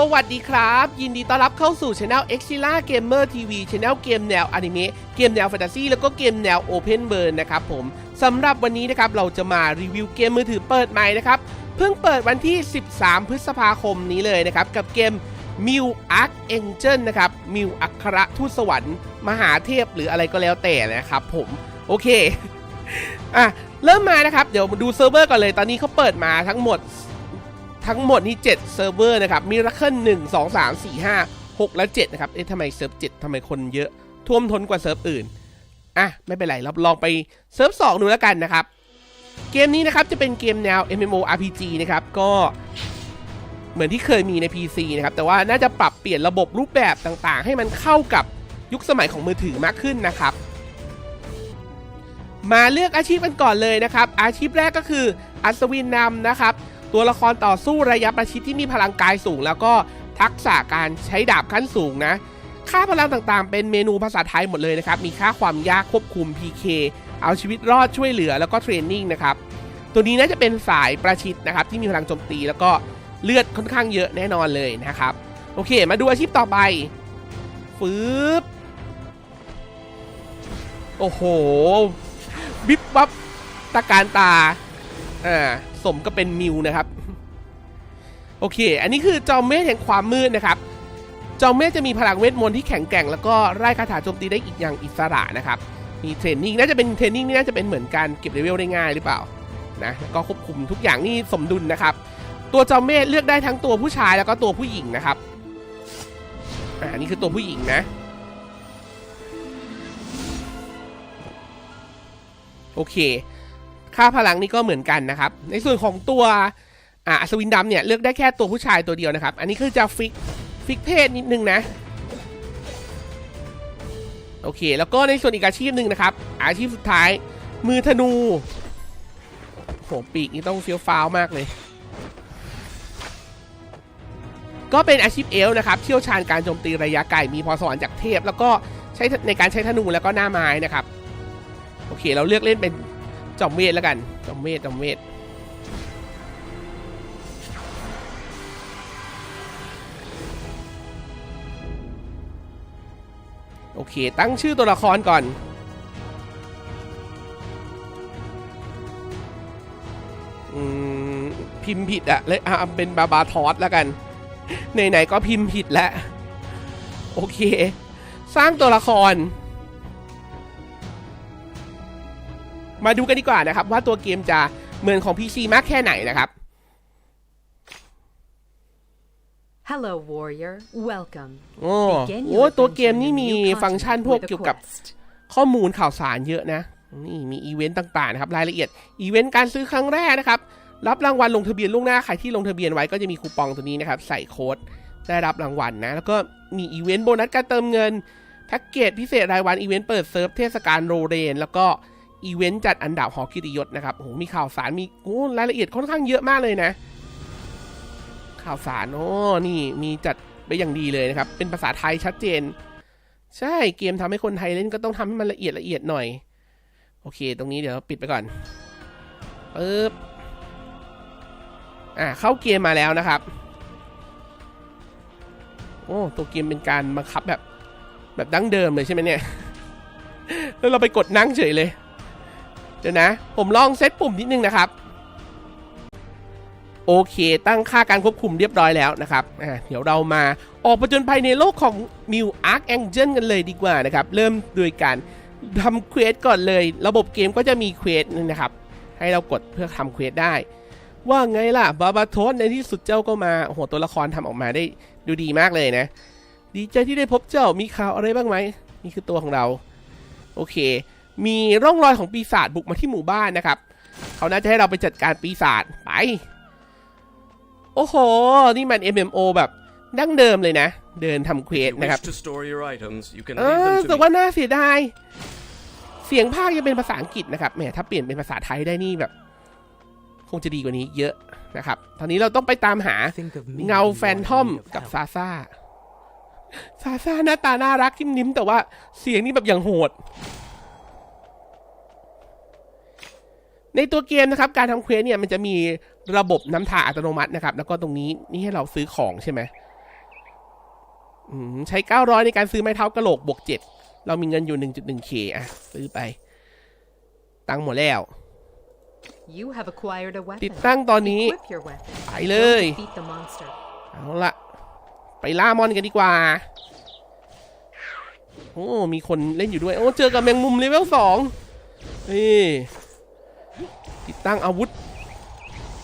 สวัสดีครับ ยินดีต้อนรับเข้าสู่ช anel e x i l a Gamer TV Channel เกมแนวอนิเมะเกมแนวแฟนตาซีแล้วก็เกมแนว Open World นะครับผมสำหรับวันนี้นะครับ เราจะมารีวิวเกมมือถือเปิดใหม่นะครับ เพิ่งเปิดวันที่ 13 พฤษภาคมนี้เลยนะครับ กับเกม m i w Arc Angel นะครับ m i w อัครทูตสวรรค์ มหาเทพหรืออะไรก็แล้วแต่นะครับผมโอเคอะเริ่มมานะครับ เดี๋ยวมาดูเซิร์ฟเวอร์ก่อนเลยตอนนี้เขาเปิดมาทั้งหมด ทั้งหมดนี่7เซิร์ฟเวอร์นะครับมีรัคเคิลหนึ่งสองสามสี่ห้าหกและเจ็ดนะครับเอ๊ะทำไมเซิร์ฟเจ็ดทำไมคนเยอะท่วมท้นกว่าเซิร์ฟอื่นอะไม่เป็นไรเราลองไปเซิร์ฟสองดูแล้วกันนะครับ เกมนี้นะครับจะเป็นเกมแนว MMORPG นะครับก็เหมือนที่เคยมีใน PC นะครับแต่ว่าน่าจะปรับเปลี่ยนระบบรูปแบบต่างๆ ให้มันเข้ากับยุคสมัยของมือถือมากขึ้นนะครับ มาเลือกอาชีพกันก่อนเลยนะครับ อาชีพแรกก็คืออัศวินนำนะครับ ตัวละครต่อสู้ระยะประชิดที่มีพลังกายสูง แล้วก็ทักษะการใช้ดาบขั้นสูงนะ ค่าพลังต่างๆ เป็นเมนูภาษาไทยหมดเลยนะครับ มีค่าความยากควบคุม PK เอาชีวิตรอดช่วยเหลือแล้วก็เทรนนิ่งนะครับ ตัวนี้น่าจะเป็นสายประชิดนะครับที่มีพลังโจมตีแล้วก็เลือดค่อนข้างเยอะแน่นอนเลยนะครับ โอเค มาดูอาชีพต่อไปฟืบโอ้โห บิบบับตะการตา อ่าสมก็เป็นมิวนะครับ โอเค อันนี้คือจอมเมธแห่งความมืดนะครับจอมเมธจะมีพลังเวทมนต์ที่แข็งแกร่งแล้วก็ไล่คาถาโจมตีได้อีกอย่างอิสระนะครับมีเทรนนิ่งน่าจะเป็นเทรนนิ่งนี่น่าจะเป็นเหมือนการเก็บเลเวลได้ง่ายหรือเปล่านะแล้วก็ควบคุมทุกอย่างนี่สมดุลนะครับ ตัวจอมเมธเลือกได้ทั้งตัวผู้ชายแล้วก็ตัวผู้หญิงนะครับอ่านี่คือตัวผู้หญิงนะโอเค ค่าพลังนี่ก็เหมือนกันนะครับ ในส่วนของตัวอ่าอัศวินดำเนี่ยเลือกได้แค่ตัวผู้ชายตัวเดียวนะครับ อันนี้คือจะฟิกฟิกเพศนิดนึงนะโอเค แล้วก็ในส่วนอีกอาชีพหนึ่งนะครับ อาชีพสุดท้าย มือธนูโหปีกนี่ต้องเฟี้ยวฟ้าวมากเลย ก็เป็นอาชีพเอลนะครับ เชี่ยวชาญการโจมตีระยะไกล มีพรสวรรค์จากเทพ แล้วก็ใช้ในการใช้ธนูแล้วก็หน้าไม้นะครับ โอเค เราเลือกเล่นเป็น จอมเวทแล้วกัน จอมเวทจอมเวทโอเค ตั้งชื่อตัวละครก่อนอพิมพ์ผิดอะเลยอะเป็นบาบาทอสแล้วกัน ไหนๆก็พิมพ์ผิดแล้ว โอเค สร้างตัวละคร มาดูกันดีกว่านะครับ ว่าตัวเกมจะเหมือนของ PC มากแค่ไหนนะครับ Hello, warrior. Welcome. โอ้ Begin โอ้ your ตัวเกม adventure นี่ in มี a new ฟังก์ชัน continent พวก with a เกี่ยวกับ quest. ข้อมูลข่าวสารเยอะนะ นี่มีอีเวนต์ต่างๆนะครับ รายละเอียด อีเวนต์การซื้อครั้งแรกนะครับ รับรางวัลลงทะเบียนล่วงหน้า ใครที่ลงทะเบียนไว้ก็จะมีคูปองตัวนี้นะครับ ใส่โค้ดได้รับรางวัลนะแล้วก็มีอีเวนต์โบนัสการเติมเงิน แพ็กเกจพิเศษรายวันอีเวนต์เปิดเซิร์ฟเทศกาลโรเรน แล้วก็ อีเวนต์จัดอันดับหอกิตยศนะครับโอ้โหมีข่าวสารมีโอ้รายละเอียดค่อนข้างเยอะมากเลยนะ ข่าวสารโอ้นี่มีจัดไปอย่างดีเลยนะครับ เป็นภาษาไทยชัดเจน ใช่เกมทำให้คนไทยเล่นก็ต้องทำให้มันละเอียดละเอียดหน่อย โอเค ตรงนี้เดี๋ยวปิดไปก่อนปึ๊บอ่าเข้าเกมมาแล้วนะครับ โอ้ตัวเกมเป็นการบังคับแบบแบบดั้งเดิมเลยใช่ไหมเนี่ย แล้วเราไปกดนั่งเฉยเลย ดี๋ยวนะ ผมลองเซตปุ่มนิดนึงนะครับ โอเค ตั้งค่าการควบคุมเรียบร้อยแล้วนะครับเดี๋ยวเรามาออกประจนภัยในโลกของ m i w Arc Angel กันเลยดีกว่านะครับ เริ่มโดยการทำเควสก่อนเลย ระบบเกมก็จะมีเควสนะครับ ให้เรากดเพื่อทำเควสได้ ว่าไงล่ะบาบาโทสในที่สุดเจ้าก็มาโหตัวละครทำออกมาได้ดูดีมากเลยนะ ดีใจที่ได้พบเจ้ามีข่าวอะไรบ้างไหมนี่คือตัวของเรา โอเค มีร่องรอยของปีศาจบุกมาที่หมู่บ้านนะครับเขาน่าจะให้เราไปจัดการปีศาจไป โอ้โห นี่มัน MMO แบบดั้งเดิมเลยนะ เดินทำเควส If you นะครับ wish to store your items, you can เอ leave อ them แต่ to me. ว่าน่าเสียดาย เสียงภาคยังเป็นภาษาอังกฤษนะครับ แหม ถ้าเปลี่ยนเป็นภาษาไทยได้นี่แบบ คงจะดีกว่านี้เยอะนะครับ ตอนนี้เราต้องไปตามหา Think of me เงา when you แฟ are น in ทอม need of กับ help. ซาซ่าซาซ่าหน้าตาน่ารักทิมนิ้มแต่ว่าเสียงนี่แบบอย่างโหด ในตัวเกมนะครับการทำเควสเนี่ยมันจะมีระบบน้ำทาอัตโนมัตินะครับ แล้วก็ตรงนี้นี่ให้เราซื้อของใช่ไหมอืมใช้ 900 ในการซื้อไม้เท้ากระโหลกบวก 7 เรามีเงินอยู่ 1.1k อะ ซื้อไป ตังค์หมดแล้ว You have acquired a ติด weapon. ตั้งตอนนี้ Equip your weapon. ไปเลย Go defeat the monster. เอาละไปล่ามอนกันดีกว่า โอ้ มีคนเล่นอยู่ด้วย โอ้ เจอกับแมงมุมเลเวลสองนี่ ติดตั้งอาวุธ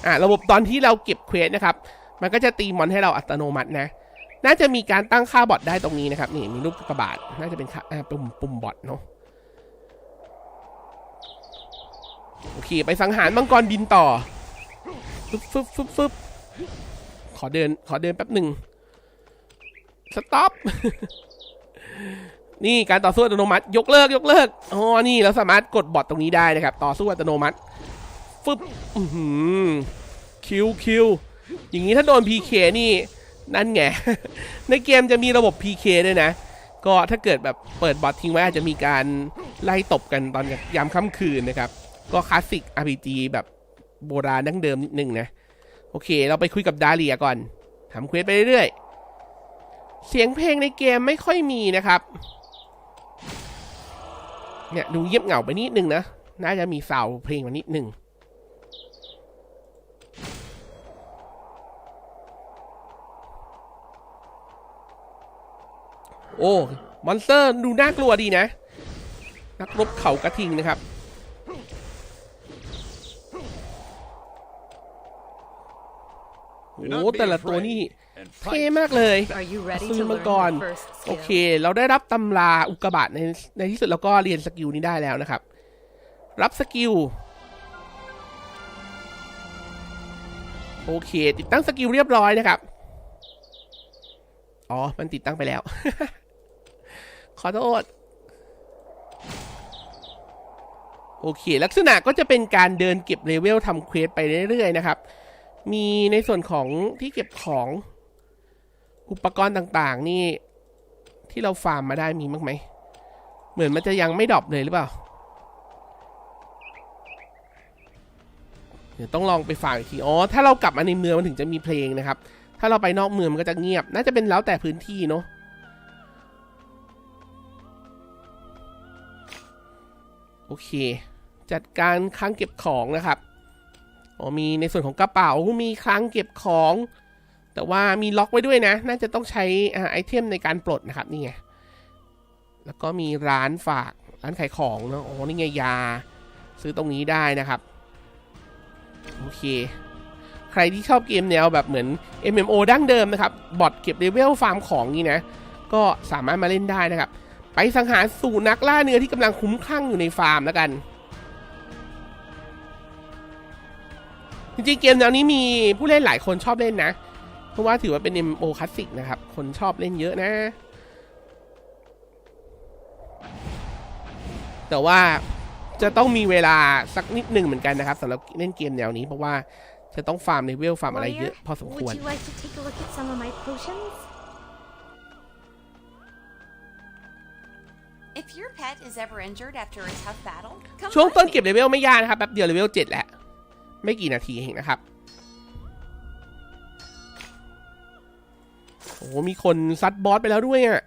อะระบบตอนที่เราเก็บเควสนะครับ มันก็จะตีมอนให้เราอัตโนมัตินะ น่าจะมีการตั้งค่าบอทได้ตรงนี้นะครับ นี่มีรูปกระบาดน่าจะเป็นค่าอ่าปุ่มปุ่มบอทเนาะโอเค ไปสังหารมังกรบินต่อฟึบฟึบฟึบฟึบขอเดิน ขอเดินแป๊บหนึ่งสต็อปนี่การต่อสู้อัตโนมัติ ยกเลิกยกเลิกอ๋อนี่เราสามารถกดบอทตรงนี้ได้นะครับ ต่อสู้อัตโนมัติ ฟึบคิวคิวอย่างนี้ถ้าโดน PK นี่ นั่นไง ในเกมจะมีระบบ PK ด้วยนะ ก็ถ้าเกิดแบบเปิดบอททิ้งไว้อาจจะมีการไล่ตบกันตอนยามค่ำคืนนะครับ ก็คลาสสิก RPG แบบโบราณดั้งเดิมนิดนึงนะ โอเค เราไปคุยกับดาเลียก่อนทำเควสไปเรื่อยๆ เสียงเพลงในเกมไม่ค่อยมีนะครับ เนี่ยดูเงียบเหงาไปนิดนึงนะ น่าจะมีเสาเพลงมานิดนึง โอ้มอนสเตอร์ดูน่ากลัวดีนะ นักรบเขากระทิงนะครับ โอ้แต่ละตัวนี่เท่มากเลย Are you ready ซื้อ to มัง learn กร your first โอ skill? เค เราได้รับตำราอุกกาบาตในในที่สุดเราก็เรียนสกิลนี้ได้แล้วนะครับ รับสกิลโอเค ติดตั้งสกิลเรียบร้อยนะครับ อ๋อ มันติดตั้งไปแล้ว ขอโทษ โอเค ลักษณะก็จะเป็นการเดินเก็บเลเวลทำเควสไปเรื่อยๆนะครับ มีในส่วนของที่เก็บของอุปกรณ์ต่างๆ นี่ ที่เราฟาร์มมาได้มีบ้างไหม เหมือนมันจะยังไม่ดรอปเลยหรือเปล่า เดี๋ยวต้องลองไปฟาร์มอีกที อ๋อ ถ้าเรากลับมาในเมืองมันถึงจะมีเพลงนะครับ ถ้าเราไปนอกเมืองมันก็จะเงียบ น่าจะเป็นแล้วแต่พื้นที่เนาะ โอเค จัดการคลังเก็บของนะครับอ๋อมีในส่วนของกระเป๋ามีคลังเก็บของ แต่ว่ามีล็อกไว้ด้วยนะ น่าจะต้องใช้อไอเทมในการปลดนะครับนี่ไงแล้วก็มีร้านฝากร้านขายของเนาะอ๋อนี่ไงยา ซื้อตรงนี้ได้นะครับโอเค ใครที่ชอบเกมแนวแบบเหมือน MMO ดั้งเดิมนะครับ บอทเก็บเลเวลฟาร์มของนี่นะ ก็สามารถมาเล่นได้นะครับ ไปสังหารสู่นักล่าเนื้อที่กำลังคุ้มคลั่งอยู่ในฟาร์มแล้วกัน จริงๆเกมแนวนี้มีผู้เล่นหลายคนชอบเล่นนะ เพราะว่าถือว่าเป็น MO คลาสสิกนะครับ คนชอบเล่นเยอะนะ แต่ว่าจะต้องมีเวลาสักนิดหนึ่งเหมือนกันนะครับสำหรับเล่นเกมแนวนี้เพราะว่าจะต้องฟาร์มเลเวลฟาร์มอะไรเยอะพอสมควร If your pet is ever injured after a tough battle, ช่วงต้นเก็บเลเวลไม่ยากนะครับแป๊บเดียวเลเวลเจ็ดแหละไม่กี่นาทีเองนะครับโอ้มีคนซัดบอสไปแล้วด้วยอะ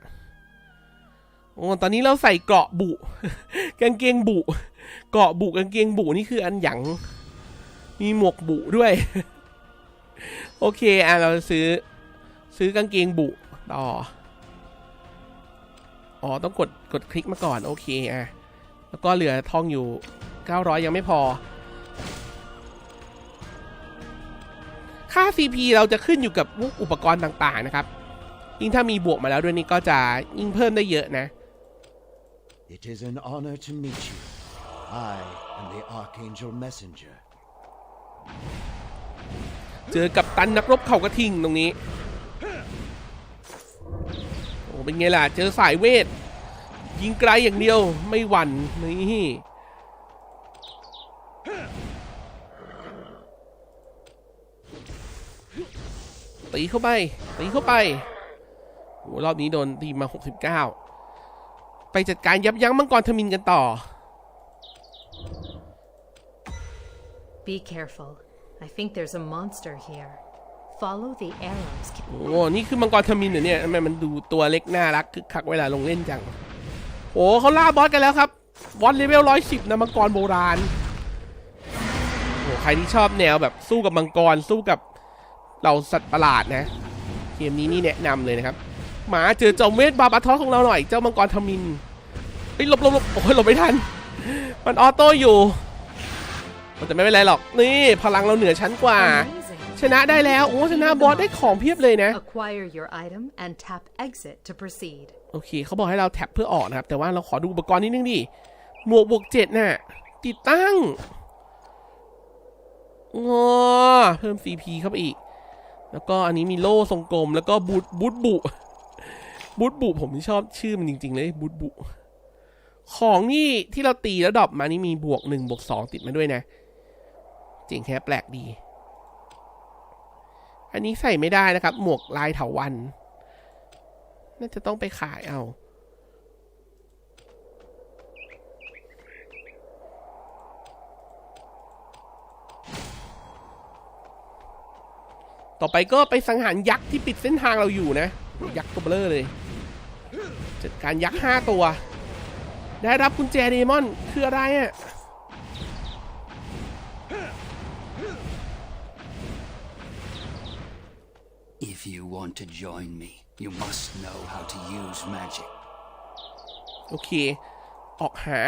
โอ้ตอนนี้เราใส่เกราะบุกางเกงบุเกราะบุกางเกงบุนี่คืออันหยังมีหมวกบุด้วย โอเคอะเราซื้อซื้อกางเกงบุต่อ อ๋อ ต้องกดกดคลิกมาก่อน โอเคอะ แล้วก็เหลือทองอยู่ 900 ยังไม่พอ ค่า CP เราจะขึ้นอยู่กับพวกอุปกรณ์ต่างๆนะครับ ยิ่งถ้ามีบวกมาแล้วด้วยนี่ก็จะยิ่งเพิ่มได้เยอะนะ It is an honor to meet you. I am the Archangel Messenger. เจอกับตันนักรบเขากระทิงตรงนี้โอ้เป็นไงล่ะ เจอสายเวท ยิงไกลอย่างเดียวไม่หวั่นนี่ตีเข้าไปตีเข้าไปโอ้รอบนี้โดนตีมา 69 ไปจัดการยับยั้งมังกรทมินกันต่อ Be careful. I think there's a monster here. Follow the arrows. โอ้ นี่คือมังกรทมินเหรอเนี่ยทำไมมันดูตัวเล็กน่ารักคึกคักเวลาลงเล่นจัง โอ้เขาล่าบอสกันแล้วครับ บอสเลเวลร้อยสิบนะมังกรโบราณ โอ้ใครที่ชอบแนวแบบสู้กับมังกรสู้กับเราสัตว์ประหลาดนะ เกมนี้นี่แนะนำเลยนะครับ หมาเจอเจ้าเมธบาบาทอสของเราหน่อย เจ้ามังกรทมินเฮ้ยหลบหลบหลบโอ้ยหลบไม่ทัน มันออโต้อยู่ แต่ไม่เป็นไรหรอก นี่พลังเราเหนือชั้นกว่า Amazing. ชนะได้แล้ว โอ้ชนะบอสได้ของเพียบเลยนะ Acquire your item and tap exit to proceed. โอเคเขาบอกให้เราแท็บเพื่อออกนะครับ แต่ว่าเราขอดูอุปกรณ์นิดนึงดิ หมวกบวกเจ็ดน่ะ ติดตั้งงอเพิ่ม CP เข้าไปอีก แล้วก็อันนี้มีโล่ทรงกลม แล้วก็บูทบูทบุบูทบุผมชอบชื่อมันจริง ๆ เลยบูทบุ ของนี่ที่เราตีแล้วดรอปมานี่มีบวกหนึ่งบวกสองติดมาด้วยนะเจ๋งแค่แปลกดี อันนี้ใส่ไม่ได้นะครับ หมวกลายเถาวันน่าจะต้องไปขายเอาต่อไปก็ไปสังหารยักษ์ที่ปิดเส้นทางเราอยู่นะ ยักษ์ตัวเบลอเลยจัดการยักษ์ห้าตัว ได้รับกุญแจเดมอนคืออะไรอะ If you want to join me, you must know how to use magic. โอเค ออกหา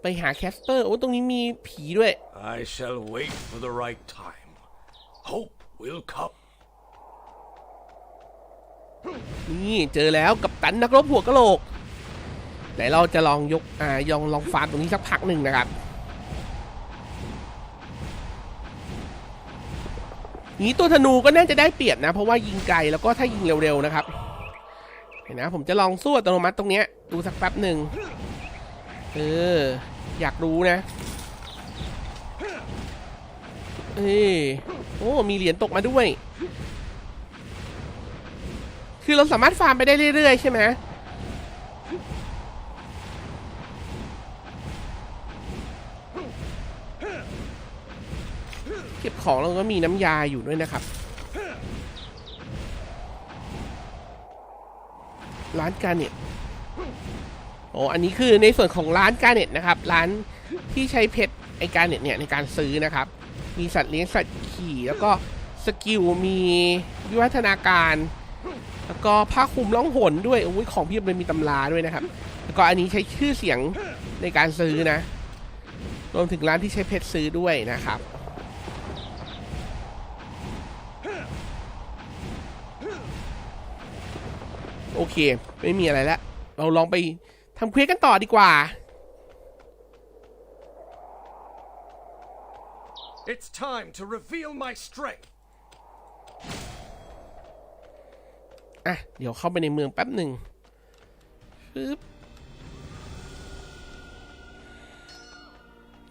ไปหาแคสเปอร์ โอ้ ตรงนี้มีผีด้วย I shall wait for the right time. Hope will come. นี่เจอแล้วกับตันนักรบหัวกะโหลก ไหนเราจะลองยก อ่าลองลองฟาร์มตรงนี้สักพักหนึ่งนะครับ นี้ตัวธนูก็น่าจะได้เปรียบนะ เพราะว่ายิงไกลแล้วก็ถ้ายิงเร็วๆนะครับ เห็นนะ ผมจะลองสู้อัตโนมัติตรงเนี้ยดูสักแป๊บหนึ่งเออ อยากรู้นะเอ้ยโอ้มีเหรียญตกมาด้วย คือเราสามารถฟาร์มไปได้เรื่อยๆใช่ไหม เก็บของเราก็มีน้ำยาอยู่ด้วยนะครับ ร้านการเน็ตโอ้อันนี้คือในส่วนของร้านการเน็ตนะครับ ร้านที่ใช้เพชรไอการเน็ตเนี่ยในการซื้อนะครับ มีสัตว์เลี้ยงสัตว์ขี่แล้วก็สกิลมีวิวัฒนาการ แล้วก็ผ้าคลุมล่องหนด้วยโอ้ยของเพียบเลยมีตำราด้วยนะครับ แล้วก็อันนี้ใช้ชื่อเสียงในการซื้อนะรวมถึงร้านที่ใช้เพชรซื้อด้วยนะครับโอ เค ไม่มีอะไรแล้ว เราลองไปทำเควสกันต่อดีกว่า It's time to reveal my strength. อะ เดี๋ยวเข้าไปในเมืองแป๊บหนึ่งปึ๊บ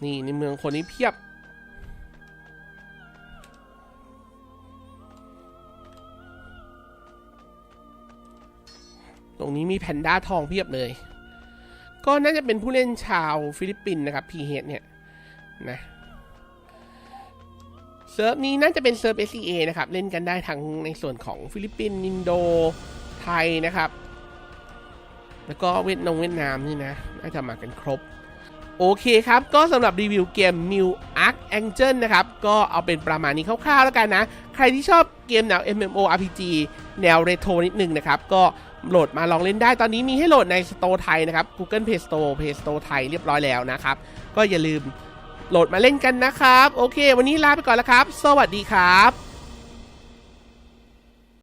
นี่ในเมืองคนนี้เพียบ รงนี้มีแพนด้าทองเพียบเลย ก็น่าจะเป็นผู้เล่นชาวฟิลิปปินส์นะครับพีเฮดเนี่ยนะเซิร์ฟนี้น่าจะเป็นเซิร์ฟ SCA นะครับ เล่นกันได้ทั้งในส่วนของฟิลิปปินส์อินโดไทยนะครับ แล้วก็เวียดนามเวียดนามนี่นะ น่าจะมากันครบ โอเคครับ ก็สำหรับรีวิวเกม New Arc Angel นะครับ ก็เอาเป็นประมาณนี้คร่าวๆแล้วกันนะ ใครที่ชอบเกมแนว MMORPG แนวเรโทรนิดนึงนะครับ ก็ โหลดมาลองเล่นได้ตอนนี้มีให้โหลดใน Store ไทยนะครับ Google Play Store Play Store ไทยเรียบร้อยแล้วนะครับ ก็อย่าลืมโหลดมาเล่นกันนะครับ โอเค วันนี้ลาไปก่อนแล้วครับ สวัสดีครับ